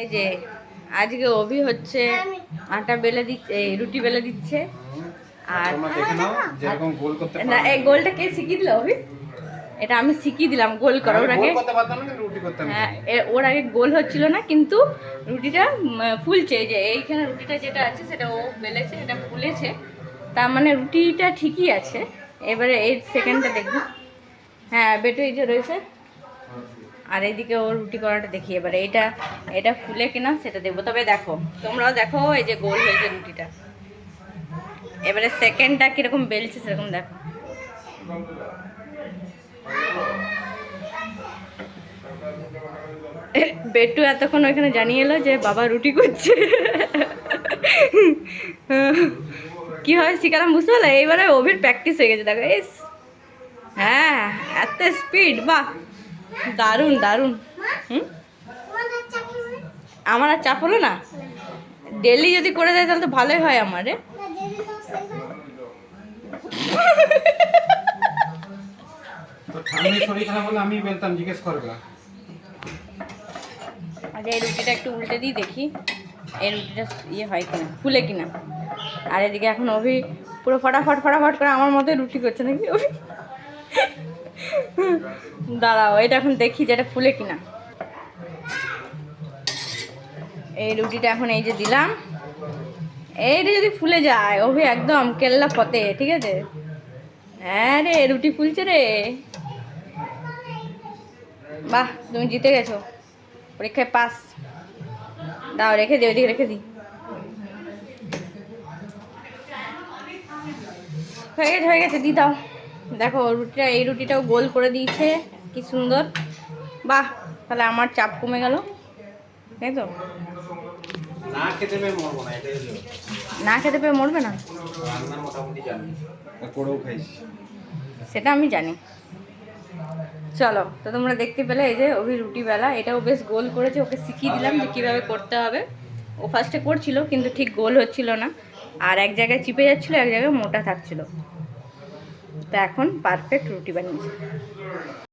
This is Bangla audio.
এই যে আজকে অভি হচ্ছে আটা বেলে দিচ্ছে রুটি বেলে দিচ্ছে। আর না এই গোলটা কে শিখিয়ে দিল অভি? এটা আমি শিখিয়ে দিলাম গোল করো ওর আগে হ্যাঁ ওর আগে গোল হচ্ছিল না কিন্তু রুটিটা ফুলছে। যে এইখানে রুটিটা যেটা আছে সেটা ও বেলেছে এটা ফুলেছে। তার মানে রুটিটা ঠিকই আছে। এবারে এই সেকেন্ডটা দেখব। হ্যাঁ বেটু এই যে রয়েছে। আর এইদিকে ওর রুটি করাটা দেখি এবারে। এটা এটা ফুলে কিনা সেটা দেখব। তবে দেখো, তোমরাও দেখো এই যে গোল হয়েছে রুটিটা। এবারে সেকেন্ডটা কীরকম বেলছে সেরকম দেখো। বেটু এতক্ষণ ওইখানে জানিয়ে এলো যে বাবা রুটি করছে। কীভাবে শিখালাম, বুঝতে পারলে? এইবারে ওভির প্র্যাকটিস হয়ে গেছে, দেখো। এস হ্যাঁ এত স্পিড বাহ! দারুণ দারুণ। হুম? আমার আর চাপ হলো না? ডেলি যদি করে দেয় তাহলে তো ভালোই হয় আমার। রে আমি বলতাম জিজ্ঞেস করবে। আচ্ছা এই রুটিটা একটু উল্টে দিই দেখি এই রুটিটা ইয়ে হয় কিনা ফুলে কিনা। আর এদিকে এখন অভি পুরো ফটাফট ফটাফট করে আমার মতো রুটি করছে নাকি অভি? দাঁড়াও, এটা এখন দেখি যে এটা ফুলে কিনা। এই রুটিটা এখন এই যে দিলাম। এইটা যদি ফুলে যায় ওভি একদম কেল্লা ফতে ঠিক আছে? হ্যাঁ রে, রুটি ফুলছে রে। বাহ, তুমি জিতে গেছো। পরীক্ষায় পাস। দাও, রেখে দিই, ওইদিকে রেখে দিই। হয়ে গেছে হয়ে গেছে, দি দাও। দেখো রুটিটা এই রুটিটাও গোল করে দিয়েছে। কি সুন্দর। বাহ তাহলে আমার চাপ কমে গেল। তাই তো? না খেতে পেয়ে না এটাই হলো। না খেতে পেয়ে মরবে না? সেটা আমি জানি। চলো তো তোমরা দেখতে পেলে এই যে অভি রুটি বেলা। এটাও বেশ গোল করেছে ওকে শিখিয়ে দিলাম যে কীভাবে করতে হবে। ও ফার্স্টে করছিল কিন্তু ঠিক গোল হচ্ছিল না। আর এক জায়গায় চিপে যাচ্ছিল এক জায়গায় মোটা থাকছিল। তো এখন পারফেক্ট রুটি বানিয়েছে।